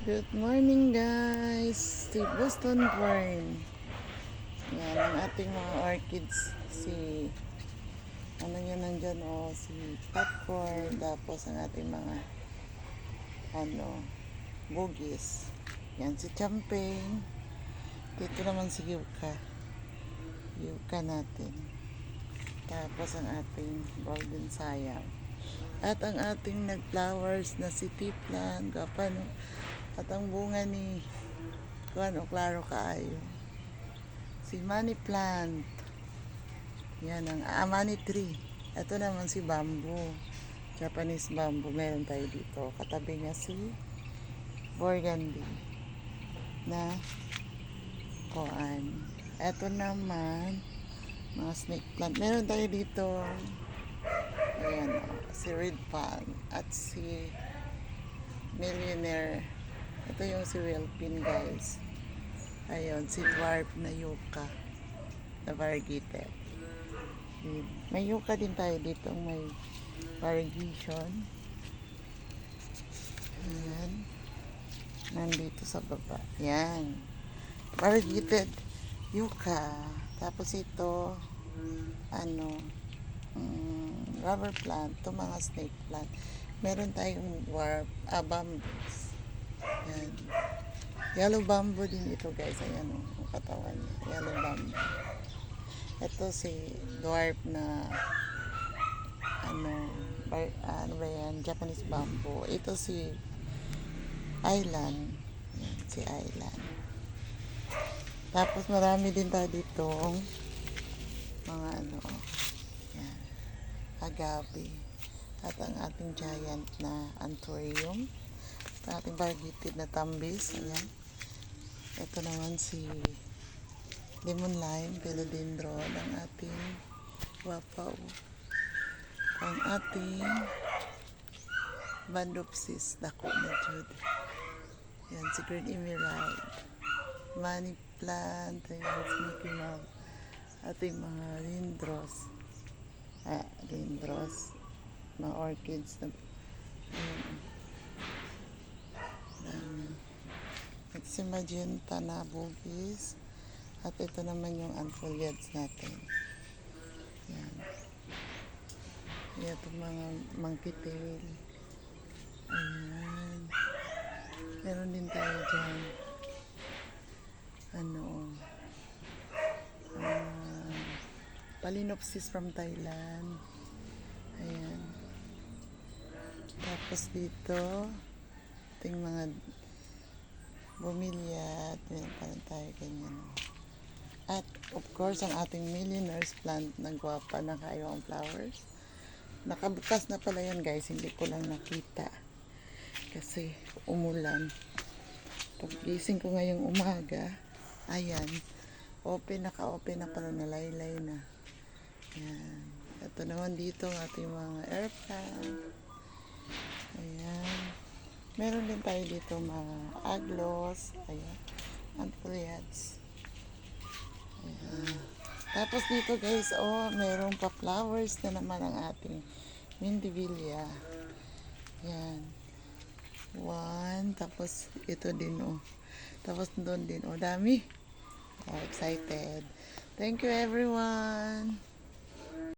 Good morning guys! Si Boston Fern. Yan ang ating mga orchids. Si ano yan nandyan o si popcorn. Tapos ang ating mga ano bugis. Yan si champagne. Dito naman si yucca. Yucca natin. Tapos ang ating golden sayang. At ang ating nag-flowers na si Tiplan, kapano, at ang bunga ni Kuano, Claro Kaayo. Si money plant. Yan ang ah, money tree. Ito naman si bamboo. Japanese bamboo. Meron tayo dito. Katabi niya si burgundy na koan. Ito naman mga snake plant. Meron tayo dito Ayan, oh, si Red Palm at si Millionaire. Ito yung si Real Pin, guys. Ayun, si Dwarf na Yucca na variegated. Yun. May Yucca din tayo dito, may variegation. Ayan. Nandito sa baba. Ayan. Variegated Yucca. Tapos ito, ano, mm, rubber plant, to mga snake plant. Meron tayong dwarf, ah, bamboos. Yan. Yellow bamboo din ito guys. Ayan o, ang katawan niya. Yellow bamboo. Ito si dwarf na ano, bar, ano ba yan? Japanese bamboo. Ito si island. Yan, si island. Tapos marami din tayo dito mga ano, yan, agave. At ang ating giant na anthurium. At ating variegated na tambis. Ayan. Ito naman si lemon lime, philodendron. Ang ating wapaw. Ang ating bandopsis, dako na jud. Yan, si green emerald. Money plant. Ayan, Mickey Mouse ating mga lindros ah, lindros mga orchids na um, um, ito si magenta na bugis at ito naman yung anfoliates natin. Yan. Ito mga monkey tail. Ayan. Meron din tayo dyan. Ano? Ah, Palinopsis from Thailand. Ayan. Tapos dito, ito yung mga bumilya at meron tayo ganyan. At of course, ang ating millionaires plant na gwapa na kayo ang flowers. Nakabukas na pala yan guys, hindi ko lang nakita. Kasi umulan. Paggising ko ngayong umaga, ayan, open, naka-open na pala na laylay na. Ayan. Ito naman dito ang ating mga air plant. Ayan. Meron din tayo dito mga aglos. Ayan. Amphoreads. Ayan. Tapos dito guys, oh, meron pa flowers na naman ang ating Mindivilla. Ayan. One. Tapos ito din, oh. Tapos doon din, oh, dami. Oh, excited. Thank you everyone.